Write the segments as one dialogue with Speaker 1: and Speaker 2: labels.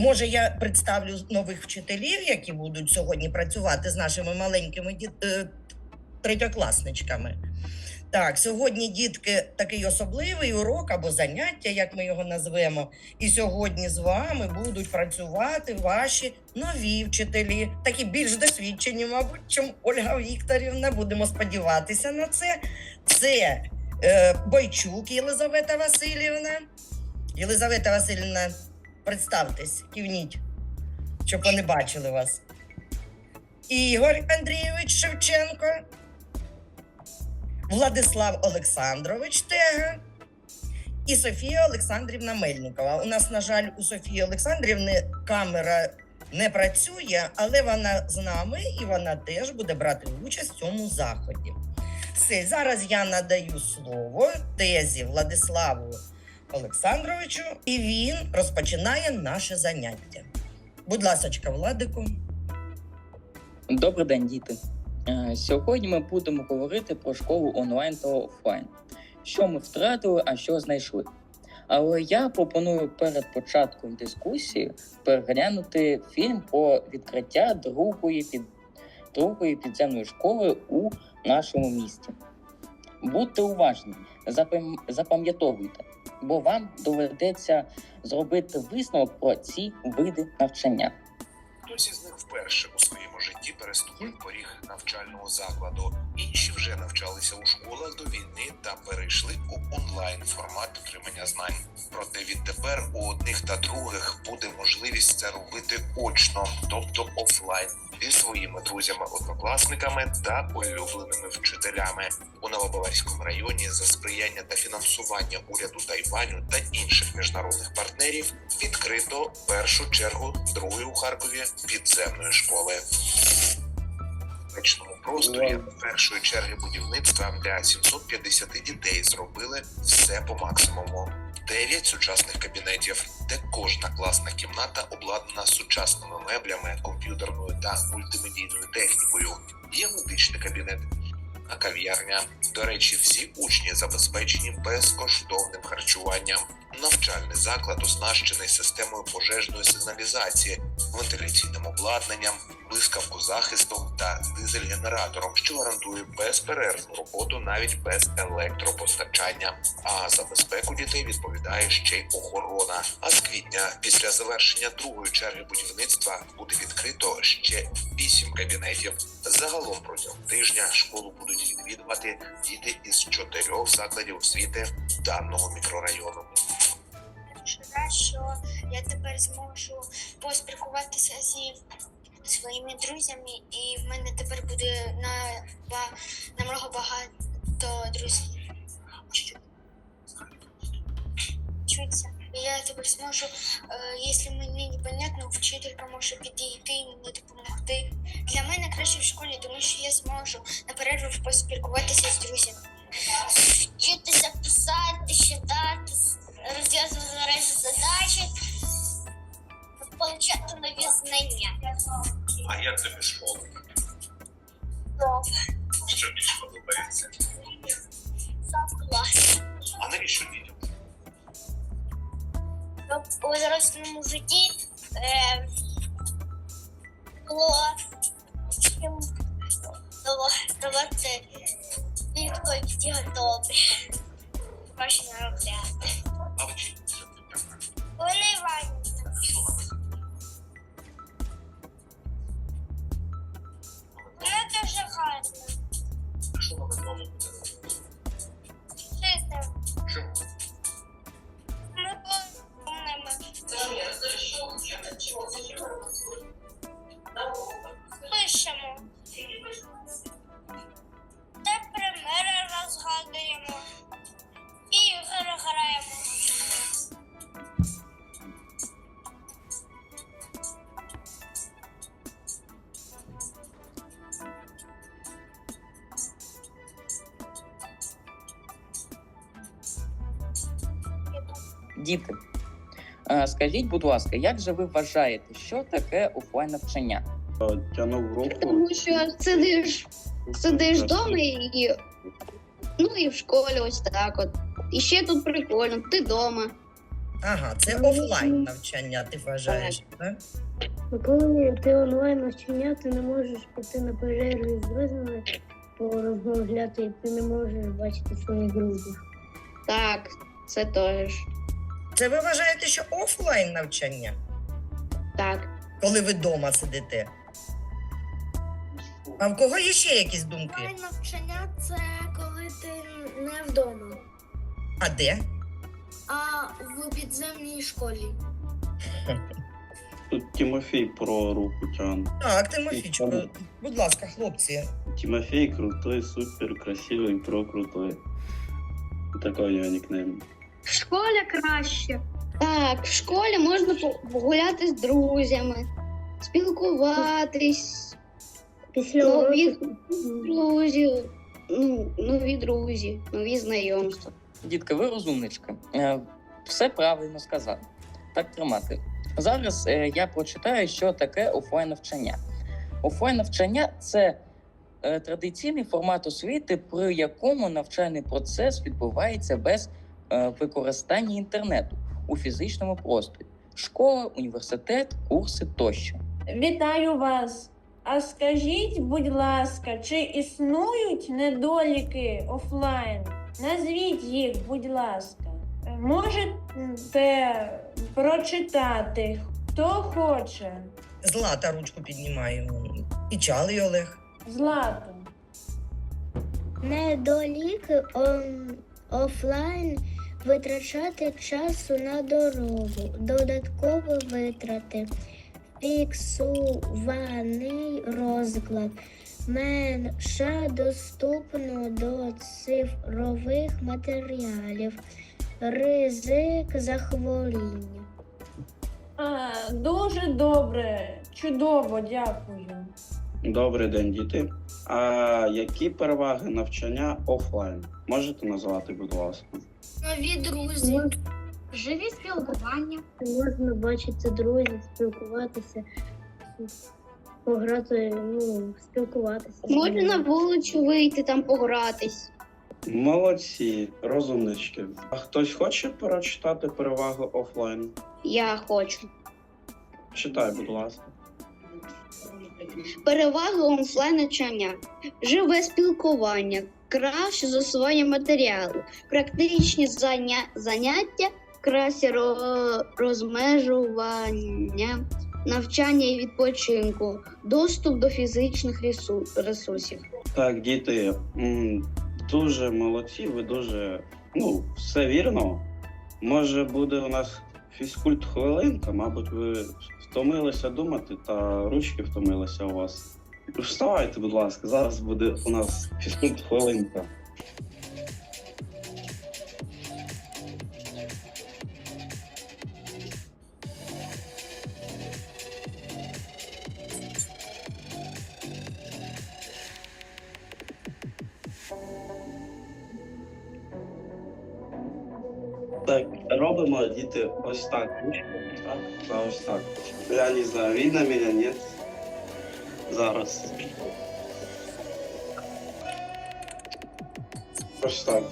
Speaker 1: Може, я представлю нових вчителів, які будуть сьогодні працювати з нашими маленькими діт... е, третьокласничками. Так, сьогодні дітки такий особливий урок або заняття, як ми його назвемо. І сьогодні з вами будуть працювати ваші нові вчителі, такі більш досвідчені, мабуть, чим Ольга Вікторівна. Будемо сподіватися на це. Це е, Бойчук Єлизавета Васильівна. Єлизавета Васильівна, представтесь, кивніть, щоб вони бачили вас. Ігор Андрійович Шевченко. Владислав Олександрович Тега і Софія Олександрівна Мельникова. У нас, на жаль, у Софії Олександрівни камера не працює, але вона з нами і вона теж буде брати участь в цьому заході. Все, зараз я надаю слово тезі Владиславу Олександровичу, і він розпочинає наше заняття. Будь ласочка, Владику.
Speaker 2: Добрий день, діти. Е, Сьогодні ми будемо говорити про школу онлайн та офлайн. Що ми втратили, а що знайшли. Але я пропоную перед початком дискусії переглянути фільм про відкриття другої, під... другої підземної школи у нашому місті. Будьте уважні, запам'ятовуйте, бо вам доведеться зробити висновок про ці види навчання.
Speaker 3: Хтось із них вперше у своєму житті переступив поріг навчального закладу. Інші вже навчалися у школах до війни та перейшли у онлайн формат отримання знань. Проте відтепер у одних та других буде можливість це робити очно, тобто офлайн, зі своїми друзями, однокласниками та улюбленими вчителями у Новобаварському районі за сприяння та фінансування уряду Тайваню та інших міжнародних партнерів відкрито першу чергу другої у Харкові підземної школи. Просторі першої черги будівництва для 750 дітей зробили все по максимуму. Дев'ять сучасних кабінетів, де кожна класна кімната обладнана сучасними меблями, комп'ютерною та мультимедійною технікою. Є медичний кабінет, а кав'ярня. До речі, всі учні забезпечені безкоштовним харчуванням. Навчальний заклад оснащений системою пожежної сигналізації, вентиляційним обладнанням, блискавкозахистом та дизель-генератором, що гарантує безперервну роботу навіть без електропостачання. А за безпеку дітей відповідає ще й охорона. А з квітня, після завершення другої черги будівництва, буде відкрито ще вісім кабінетів. Загалом протягом тижня школу будуть відвідувати діти із чотирьох закладів освіти даного мікрорайону.
Speaker 4: Що я тепер зможу поспілкуватися зі своїми друзями, і в мене тепер буде на намного багато друзів. Чується. Я тепер зможу, е, якщо мені непонятно, вчителька може підійти і мені допомогти. Для мене краще в школі, тому що я зможу на перерву поспілкуватися з друзями. Вчитися писати, читати, розв'язувати задачі, отримати нові знання.
Speaker 3: А як тобі школа? Що більше подобається?
Speaker 4: Клас.
Speaker 3: А навіщо дітям?
Speaker 4: У дорослому житті е, було чим давати відповіді готові. Можна робляти.
Speaker 3: А
Speaker 2: Діти, е, скажіть, будь ласка, як же ви вважаєте, що таке офлайн навчання?
Speaker 5: тянув руку.
Speaker 6: Тому що сидиш, сидиш вдома і ну і в школі ось так от. І ще тут прикольно, ти вдома.
Speaker 1: Ага, це офлайн навчання, ти вважаєш, так?
Speaker 5: Коли ти онлайн навчання, ти не можеш піти на перерві з друзями порозмовляти, і ти не можеш бачити своїх друзів.
Speaker 6: Так, це теж.
Speaker 1: Це ви вважаєте, що офлайн навчання,
Speaker 6: Так.
Speaker 1: коли ви вдома сидите? А в кого є ще якісь думки?
Speaker 7: Онлайн навчання це коли ти не вдома,
Speaker 1: А де?
Speaker 7: а в підземній школі.
Speaker 8: Тут Тимофей про руку тяне.
Speaker 1: Так, Тимофічко, будь ласка, хлопці.
Speaker 8: Тимофей крутой, супер красивый, про крутой. Такой его никнейм.
Speaker 5: В школі краще.
Speaker 6: Так, в школі можна погуляти з друзями, спілкуватись,
Speaker 5: Після
Speaker 6: нові друзі, ну, нові друзі, нові знайомства.
Speaker 2: Дітки, ви розумнички. Е, Все правильно сказали. Так тримати. Зараз е, я прочитаю, що таке офлайн навчання. Офлайн навчання це е, традиційний формат освіти, при якому навчальний процес відбувається без використання інтернету у фізичному просторі. Школа, університет, курси тощо.
Speaker 9: Вітаю вас. А скажіть, будь ласка, чи існують недоліки офлайн? Назвіть їх, будь ласка. Е, Можете прочитати, хто хоче.
Speaker 1: Злата ручку піднімає. І Чалий Олег.
Speaker 9: Злато.
Speaker 7: Недоліки он, офлайн витрачати часу на дорогу, додаткові витрати, фіксований розклад, менша доступно до цифрових матеріалів, ризик захворіння.
Speaker 9: А, дуже добре, чудово, дякую.
Speaker 8: Добрий день, діти. А які переваги навчання офлайн? Можете назвати, будь ласка?
Speaker 7: Нові друзі.
Speaker 6: Живі спілкування.
Speaker 5: можна бачити друзів, спілкуватися, пограти, ну, спілкуватися.
Speaker 6: Можна на вулицю вийти там погратись.
Speaker 8: Молодці, розумнички. А хтось хоче прочитати переваги офлайн?
Speaker 6: Я хочу.
Speaker 8: Читай, будь ласка.
Speaker 6: Переваги офлайн навчання, живе спілкування, краще засування матеріалу, практичні заня- заняття, краще ро- розмежування, навчання і відпочинку, доступ до фізичних ресу- ресурсів.
Speaker 8: Так, діти, дуже молодці, ви дуже. Ну, все вірно. Може буде у нас фізкульт хвилинка, мабуть, ви втомилися думати та ручки втомилися у вас. Вставайте, будь ласка, зараз буде у нас хвилинка. Так, робимо діти ось так. Так, та ось так. Я не знаю, видно мене, ні? Зараз. Ось так.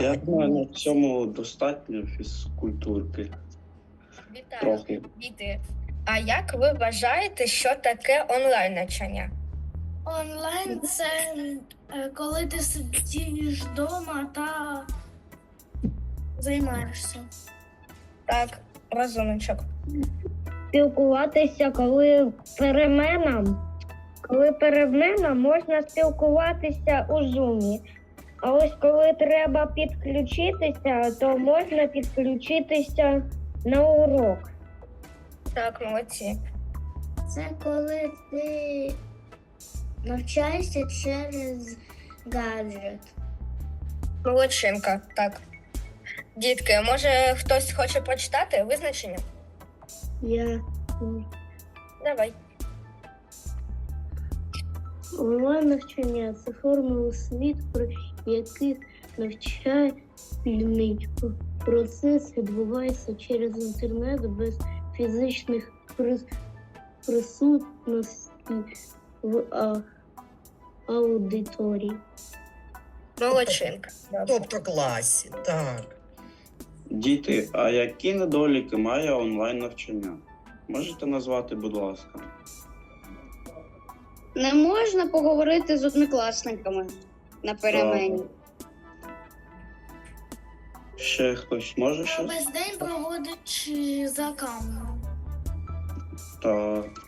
Speaker 8: Я думаю, на цьому достатньо фізкультурки.
Speaker 10: Вітаю,
Speaker 8: Трохи.
Speaker 10: діти. А як ви вважаєте, що таке онлайн навчання?
Speaker 7: Онлайн це е, коли ти сидиш вдома та займаєшся.
Speaker 10: Так, розумничок.
Speaker 5: спілкуватися, коли перемена. Коли перемена, можна спілкуватися у зумі. А ось коли треба підключитися, то можна підключитися на урок.
Speaker 10: Так, молодці.
Speaker 7: Це коли ти навчаєшся через гаджет.
Speaker 10: Молодчинка, так. Дітки, може хтось хоче прочитати визначення?
Speaker 5: Я
Speaker 10: Давай.
Speaker 5: онлайн навчання це форма освіти, при яких навчальний процес відбувається через інтернет без фізичних присутності в а- аудиторії.
Speaker 10: Молодчинка.
Speaker 1: Тобто класі, так.
Speaker 8: Діти, а які недоліки має онлайн навчання? Можете назвати, будь ласка.
Speaker 6: Не можна поговорити з однокласниками на перемені.
Speaker 8: Ще хтось може щось?
Speaker 7: Весь день проводить за камеру.
Speaker 8: Так.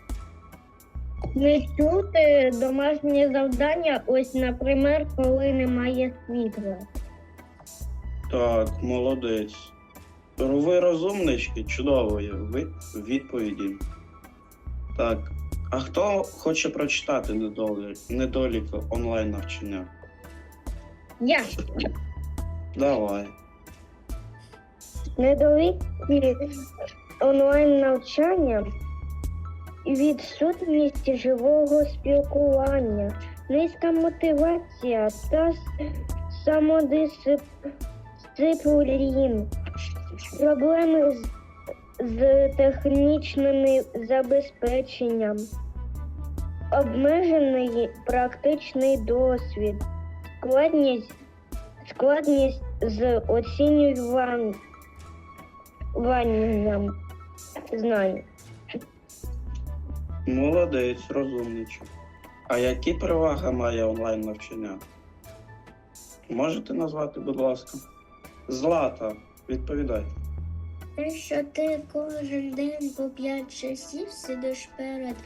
Speaker 5: Не чути домашнє завдання, ось, наприклад, коли немає світла.
Speaker 8: Так, молодець. Ви розумнички, чудової ви- відповіді. Так. А хто хоче прочитати недолі- недоліки онлайн навчання?
Speaker 5: Я
Speaker 8: Давай.
Speaker 5: недоліки онлайн навчання і відсутність живого спілкування, низька мотивація та самодисциплін, проблеми з, з технічним забезпеченням, обмежений практичний досвід, складність, складність з оцінюванням знань.
Speaker 8: Молодець, розумничок. А які переваги має онлайн навчання? Можете назвати, будь ласка? Злата, відповідай.
Speaker 7: Те, що ти кожен день по 5 часів сидиш перед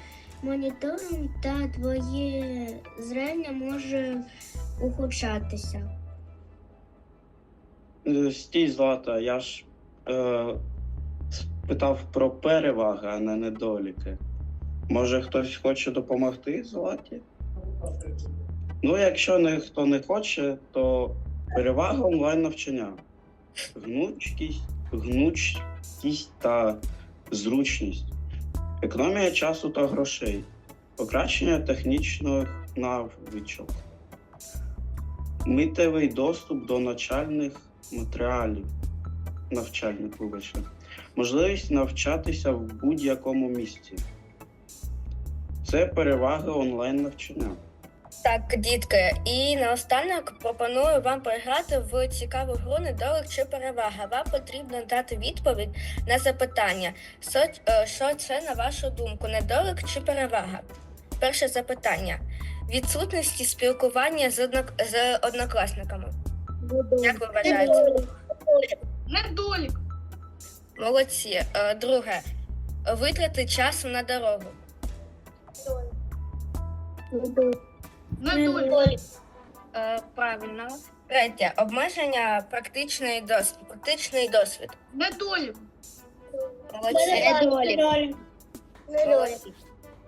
Speaker 7: монітором та твоє зрення може ухудшатися.
Speaker 8: Е, Стій, Злата, я ж е, питав про переваги, а не недоліки. Може, хтось хоче допомогти Златі? Ну, якщо ніхто не хоче, то перевага онлайн навчання. Гнучкість, гнучкість та зручність, економія часу та грошей, покращення технічних навичок, митевий доступ до навчальних матеріалів, навчальних, вибачте, можливість навчатися в будь-якому місці. Це переваги онлайн навчання.
Speaker 10: Так, дітки, і наостанок пропоную вам переграти в цікаву гру недолік чи перевага. Вам потрібно дати відповідь на запитання, е, що це на вашу думку, недолік чи перевага? Перше запитання: відсутності спілкування з, однок... з однокласниками. Як ви вважаєте?
Speaker 9: Недолік.
Speaker 10: Молодці. Е, Друге витрати часу на дорогу.
Speaker 9: Недолік.
Speaker 10: Е, Правильно. Третє обмеження практичний досвід. Практичний досвід.
Speaker 9: Недолік.
Speaker 10: Молодці.
Speaker 6: Недолік.
Speaker 10: Молодці.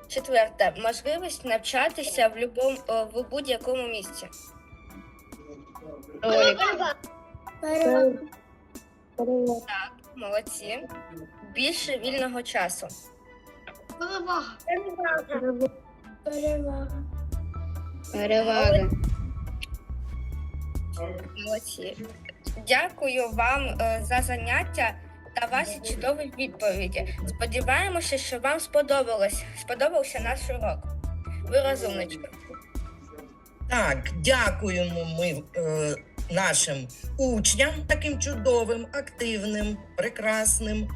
Speaker 10: Четверте можливість навчатися в любому е, в будь-якому місці.
Speaker 6: Недолік.
Speaker 10: Молодці. Більше вільного часу.
Speaker 9: Перевага.
Speaker 7: Перевага.
Speaker 6: Перевага.
Speaker 10: Молодці. Дякую вам е, за заняття та ваші чудові відповіді. Сподіваємося, що вам сподобалось. Сподобався наш урок. Ви розумнички.
Speaker 1: Так, дякуємо ми е, нашим учням, таким чудовим, активним, прекрасним.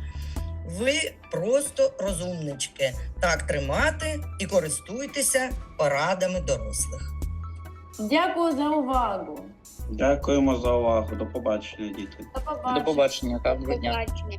Speaker 1: Ви просто розумнички. Так тримати і користуйтеся порадами дорослих.
Speaker 9: Дякую за увагу.
Speaker 8: Дякуємо за увагу. До побачення, діти.
Speaker 9: До побачення.
Speaker 2: До побачення, До дня.
Speaker 6: Побачення.